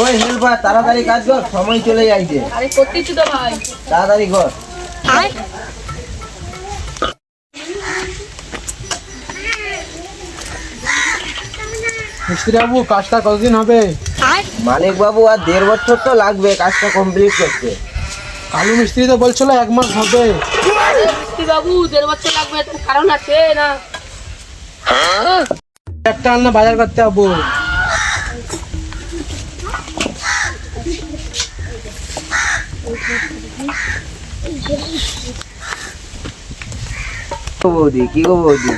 ওই তাড়াতাড়ি কাজ কর সময় চলে যাইছে। আরে করতেছি তো ভাই। তাড়াতাড়ি কর। মিস্ত্রি বাবু কাজটা কতদিন হবে? মালিক বাবু আর দেড় বছর তো লাগবে কাজটা কমপ্লিট করতে। কালু মিস্ত্রি তো বলছিল এক মাস হবে। মিস্ত্রি বাবু দেড় বছর লাগবে তো কারণ আছে না। একটা আলনা বাজার করতে যাব বৌদি কি গো বৌদি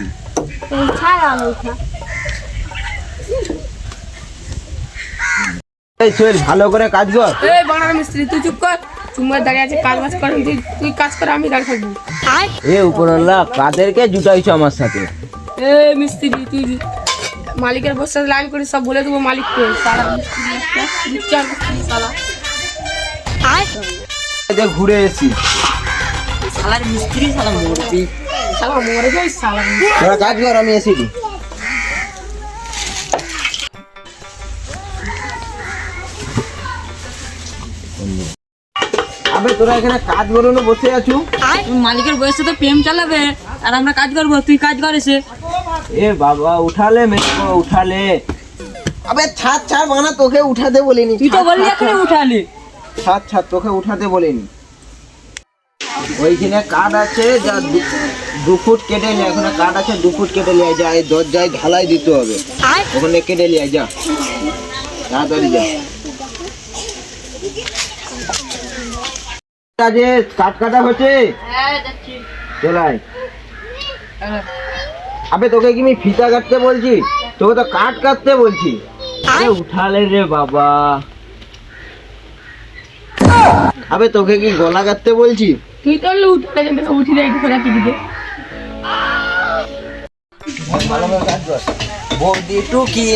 এই চল ভালো করে কাজ কর এই বানার মিস্ত্রি তুই চুপ কর চুম্বার দাঁড়িয়ে আছে কাজ বাজ কর তুই তুই কাজ কর আমি দাঁড়িয়ে থাকব এ উপরওয়ালা কাদেরকে জুটাইছো আমার সাথে এ মিস্ত্রি তুই মালিকের বসে লাইন করে সব বলে দেবো মালিককে সারা মিস্ত্রি ঘুরে এসি সালার মিস্ত্রি সালা মরবি সালা মরে যাই তোরা কাজ কর আমি এসি দি। আবে তোরা এখানে কাজ করো না বসে আছো? মালিকের বয়সে তো প্রেম চালাবে। আর আমরা কাজ করব তুই কাজ করেছে এ বাবা উঠালে মেয়েকে উঠালে। আবে ছাদ ছাদ বানা তোকে উঠাতে বলিনি। তুই তো বললি এখানে উঠালি। ছাদ ছাদ তোকে উঠাতে বলিনি। ওইখানে কাঠ আছে যা দু- ফুট কেটে নিয়ে ওখানে কাঠ আছে দু ফুট কেটে নিয়ে যা এই দরজায় ঢালাই দিতে হবে। ওখানে কেটে নিয়ে যা। তাড়াতাড়ি যা। কাজে কাঠ কাটা হচ্ছে? হ্যাঁ চলাই। আবে তোকে কি আমি ফিতা কাটতে বলছি? তোকে তো কাঠ কাটতে বলছি। আরে উঠালে রে বাবা। আবে তোকে কি গলা কাটতে বলছি? তুই তো উঠে উঠি দেয় একটু রাখি দিবে বৌদি টুকি।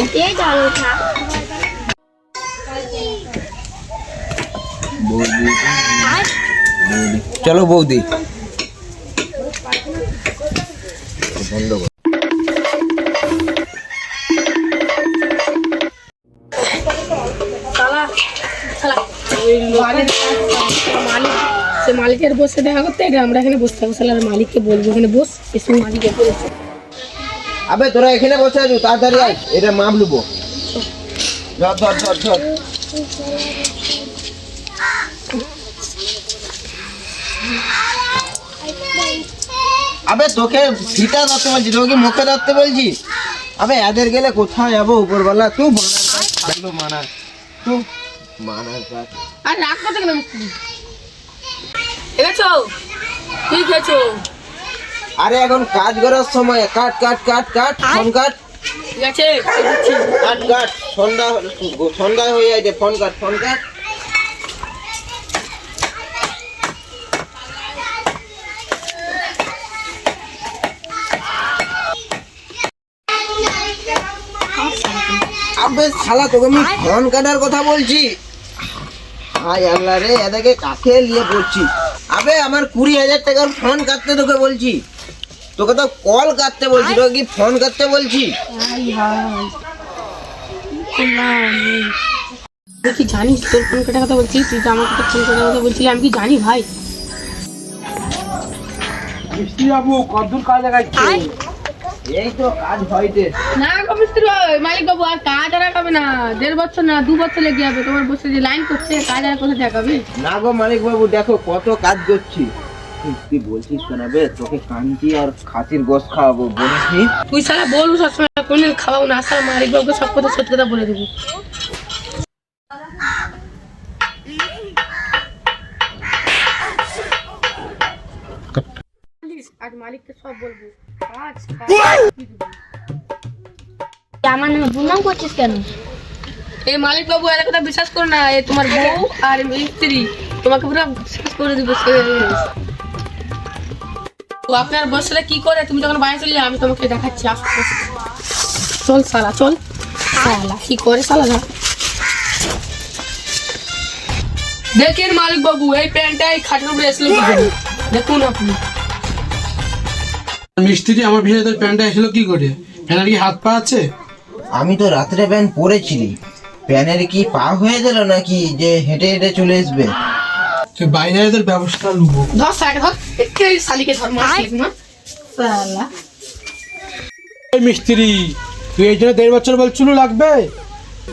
চলো বৌদি বন্ধ কর শালা শালা সে মালিকের বসে দেখা করতে এটা আমরা এখানে বসে থাকব। শালার মালিককে বলব এখানে বস এসে মালিকের বলেছে আবে তোরা এখানে বসে আছো তাড়াতাড়ি আয়। এটা মাপ লুবো ধর ধর ধর ধর। আবে তোকে ফিতা ধরতে বলছি তোকে মুখে ধরতে বলছি? আবে এদের গেলে কোথায় যাব উপরবেলা তুই মানার কাজ থাকল মানার। তুই মানার কাজ। আর রাগ করতে কেন দেখেছ ঠিক আছে আরে এখন কাজ করার সময়। Cut cut cut cut phone cut. ঠিক আছে কাট কাট সন্ধ্যা সন্ধ্যা হয়ে যাচ্ছে ফোন কাট ফোন কাট। আবে শালা তোকে আমি ফোন কাটার কথা বলছি। হাই আল্লাহ রে এদেরকে কাকে নিয়ে পড়ছি আবে আমার কুড়ি হাজার টাকার ফোন কাটতে তোকে বলছি। তোকে তো কল কাটতে বলছি তোকে কি ফোন কাটতে বলছি? তুই কি জানিস তোর ফোন কাটার কথা বলছিস তুই তো আমাকে তো ফোন কাটার কথা বলছিলি আমি কি জানি ভাই? মিস্ত্রি বাবু কতদূর কাজ দেখাচ্ছে এই তো কাজ হইতে না গো মিস্ত্রি মালিক বাবু আর কাজ আর আগাবে না। দেড় বছর না দু বছর লেগে যাবে। তোমার বসে যে লাইন করছে কাজ আর কোথায় দেখাবে? না গো মালিক বাবু দেখো কত কাজ করছি। তুই- বলছিস কেন বে তোকে কান্তি আর খাসির গোস খাওয়াবো বলিসনি তুই সারা বলব সবসময় কোনদিন খাওয়াও না। সারা মালিক বাবুকে সব কথা সত্যি কথা বলে দেবো। আজ মালিককে সব বলব। আমার নামে দুর্নাম করছিস কেন? এই মালিক বাবু এর কথা বিশ্বাস করো না। এ তোমার বউ আর স্ত্রী। তোমাকে পুরো শেষ করে দিব তো আপনার বসলে কি করে? তুমি যখন বাইরে চলে যাও আমি তোমাকে দেখাচ্ছি। চল সালা চল। সালা কি করে সালা না? দেখেন মালিক বাবু এই প্যান্টটা এই খাটের উপরে এসলো দেখুন আপনি। মিস্ত্রি আমার ভিতরে প্যান্টটা এসেছিল কি করে? প্যান্টের কি হাত পা আছে? আমি তো রাত্রে প্যান্ট পরেছিলি। প্যানের কি পা হয়ে গেল নাকি যে হেঁটে হেঁটে চলে আসবে তুই বাইরে তোর ব্যবস্থা লুবো। ধর স্যার ধর। এই শালিকে ধর মার না এই মিস্ত্রি তুই এই জন্য দেড় বছর বলছিল লাগবে?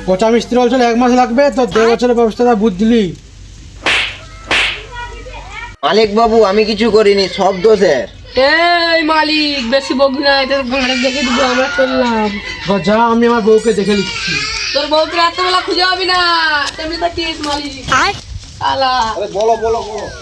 পচা মিস্ত্রি বলছিল এক মাস লাগবে? তো দেড় বছরের ব্যবস্থাটা বুঝলি। মালিক বাবু আমি কিছু করিনি সব দোষের। এই মালিক বেশি বকবি না এটা ঘাড়ে দেখে দিব আমরা চললাম যা আমি আমার বউকে দেখে লিখছি তোর বউকে রাত্রেবেলা খুঁজে পাবি না। তেমনি থাকিস মালিক। আলা। বলো বলো বলো।